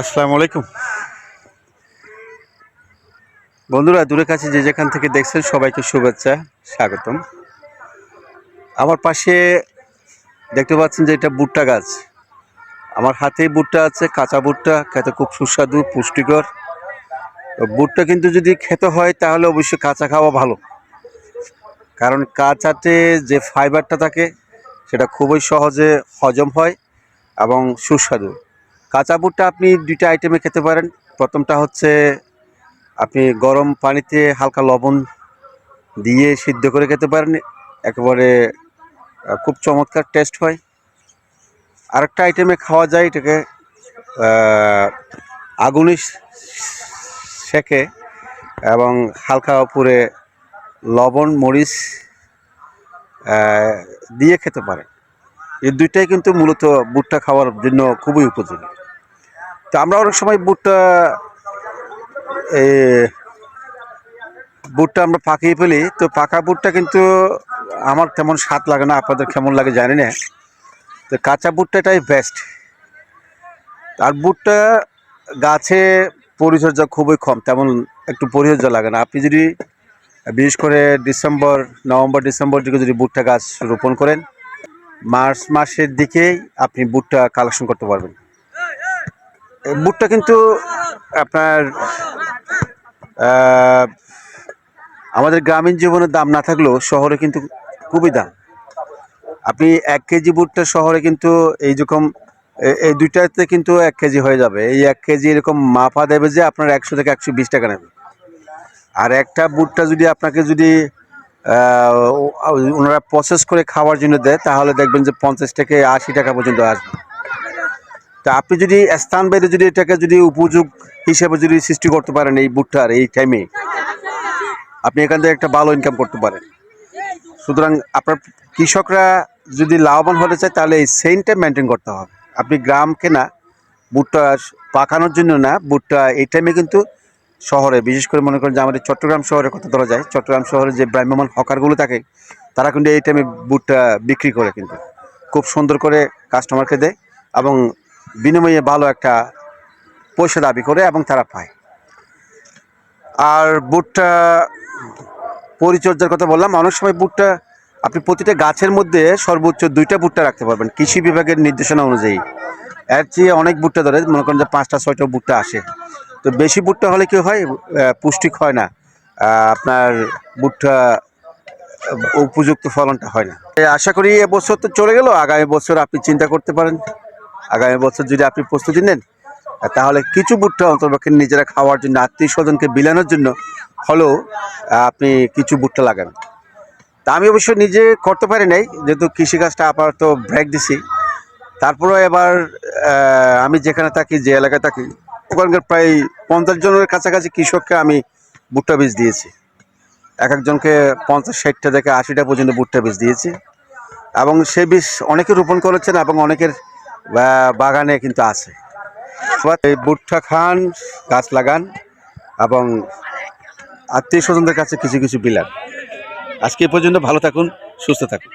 আসসালামু আলাইকুম। বন্ধুরা, দূরে কাছে যে যেখান থেকে দেখছেন সবাইকে শুভেচ্ছা, স্বাগতম। আমার পাশে দেখতে পাচ্ছেন যে এটা ভুট্টা গাছ। আমার হাতেই ভুট্টা আছে, কাঁচা ভুট্টা, খেতে খুব সুস্বাদু, পুষ্টিকর। তো ভুট্টা কিন্তু যদি খেতে হয়, তাহলে অবশ্যই কাঁচা খাওয়া ভালো। কারণ কাঁচাতে যে ফাইবারটা থাকে, সেটা খুবই সহজে হজম হয় এবং সুস্বাদু। কাঁচা বুটটা আপনি দুইটা আইটেমে খেতে পারেন। প্রথমটা হচ্ছে আপনি গরম পানিতে হালকা লবণ দিয়ে সিদ্ধ করে খেতে পারেন। একেবারে খুব চমৎকার টেস্ট হয়। আরেকটা আইটেমে খাওয়া যায়, এটাকে আগুনে সেকে এবং হালকা উপরে লবণ, মরিচ দিয়ে খেতে পারেন। এই দুইটাই কিন্তু মূলত ভুট্টা খাওয়ার জন্য খুবই উপযোগী। তো আমরা অনেক সময় বুটটা এ, ভুট্টা আমরা পাকিয়ে ফেলি। তো পাকা বুটটা কিন্তু আমার তেমন স্বাদ লাগে না আপনাদের কেমন লাগে জানি না। তো কাঁচা ভুট্টাটাই বেস্ট আর বুটটা গাছে পরিচর্যা খুবই কম তেমন একটু পরিচর্যা লাগে না। আপনি যদি বিশেষ করে ডিসেম্বর নভেম্বর ডিসেম্বর দিকে যদি ভুট্টা গাছ রোপণ করেন মার্চ মাসের দিকেই আপনি ভুট্টা কালেকশন করতে পারবেন। ভুট্টা কিন্তু আপনার আমাদের গ্রামীণ জীবনের দাম না থাকলেও শহরে কিন্তু খুবই দাম। আপনি এক কেজি বুটটা শহরে কিন্তু এই রকম এই দুইটাতে কিন্তু এক কেজি হয়ে যাবে। এই এক কেজি এরকম মাফা দেবে যে আপনার একশো থেকে একশো বিশ টাকা নেবে। আর একটা বুটটা যদি আপনাকে যদি ওনারা প্রসেস করে খাওয়ার জন্য দেয়, তাহলে দেখবেন যে পঞ্চাশ থেকে আশি টাকা পর্যন্ত আসবে। তা আপনি যদি স্থান বেঁধে যদি এটাকে যদি উপযোগ হিসেবে যদি সৃষ্টি করতে পারেন এই ভুট্টার এই টাইমে আপনি এখান থেকে একটা ভালো ইনকাম করতে পারেন। সুতরাং আপনার কৃষকরা যদি লাভবান হতে চায়, তাহলে এই সেন্টটা মেনটেন করতে হবে। আপনি গ্রামকে না ভুট্টা পাকানোর জন্য না ভুট্টা এই টাইমে কিন্তু শহরে, বিশেষ করে মনে করেন যে আমাদের চট্টগ্রাম শহরের কথা ধরা যায়, চট্টগ্রাম শহরে যে ভ্রাম্যমান হকারগুলো থাকে, তারা কিন্তু এই টাইমে ভুট্টা বিক্রি করে কিন্তু। খুব সুন্দর করে কাস্টমারকে দেয় এবং বিনিময়ে ভালো একটা পয়সা দাবি করে এবং তারা পায়। আর ভুট্টা পরিচর্যার কথা বললাম, অনেক সময় বুটটা আপনি প্রতিটা গাছের মধ্যে সর্বোচ্চ দুইটা ভুট্টা রাখতে পারবেন, কৃষি বিভাগের নির্দেশনা অনুযায়ী। এর চেয়ে অনেক ভুট্টা ধরে, মনে করেন যে পাঁচটা, ছয়টা ভুট্টা আসে। তো বেশি ভুট্টা হলে কি হয়? পুষ্টিক হয় না। আপনার ভুট্টা উপযুক্ত ফলনটা হয় না। আশা করি এবছর তো চলে গেল, আগামী বছর আপনি চিন্তা করতে পারেন। আগামী বছর যদি আপনি প্রস্তুতি নেন, তাহলে কিছু ভুট্টা অন্তর্পক্ষে নিজেরা খাওয়ার জন্য, আত্মীয় স্বজনকে বিলানোর জন্য হলেও আপনি কিছু ভুট্টা লাগান। তা আমি অবশ্য নিজে করতে পারি নাই, যেহেতু কৃষিকাজটা আপাতত ব্রেক দিছি। তারপরেও এবার আমি যেখানে থাকি, যে এলাকায় থাকি, ওখানকার প্রায় পঞ্চাশ জনের কাছাকাছি কৃষককে আমি ভুট্টা বীজ দিয়েছি। এক একজনকে পঞ্চাশ, ষাটটা থেকে আশিটা পর্যন্ত ভুট্টা বীজ দিয়েছি। এবং সে বীজ অনেকে রোপণ করেছেন এবং অনেকের বাগানে কিন্তু আছে। এই ভুট্টা খান, গাছ লাগান এবং আত্মীয় স্বজনদের কাছে কিছু কিছু বিলান। আজকে পর্যন্ত ভালো থাকুন, সুস্থ থাকুন।